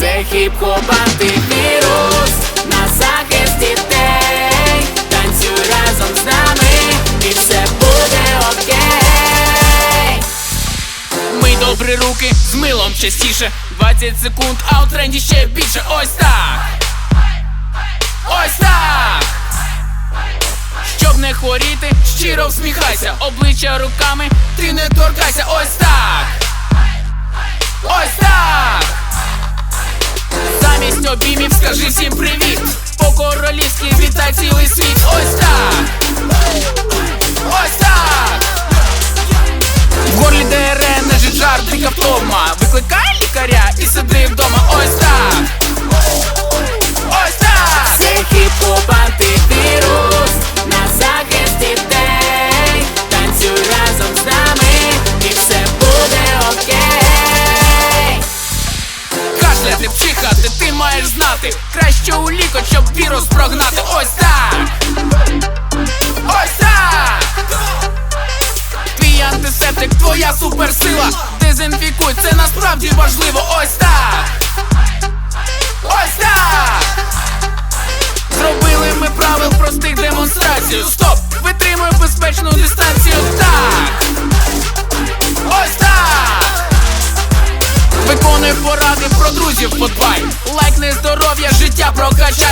Це хіп-хоп антивірус на захист дітей. Танцюй разом з нами, і все буде окей. Ми добрі руки з милом частіше. 20 секунд, а у тренді ще більше. Ось так. Ось так. Щоб не хворіти, щиро всміхайся. Обличчя руками, ти не торкайся. Ось так обіймів скажи всім привіт. По-королівськи вітай цілий світ. Ось так. Ось так. В горлі ДРН, жар, тріка втома. Викликай лікаря і сиди вдома. Ось так Краще у лікоть, щоб вірус прогнати. Ось так. Ось так. Твій антисептик, твоя суперсила. Дезінфікуй, це насправді важливо. Ось так. Ось так. Зробили ми правил простих демонстрацію Стоп! Витримуй безпечну дистанцію Виконуй поради про друзів подбай. Лайкни здоров'я, життя прокачай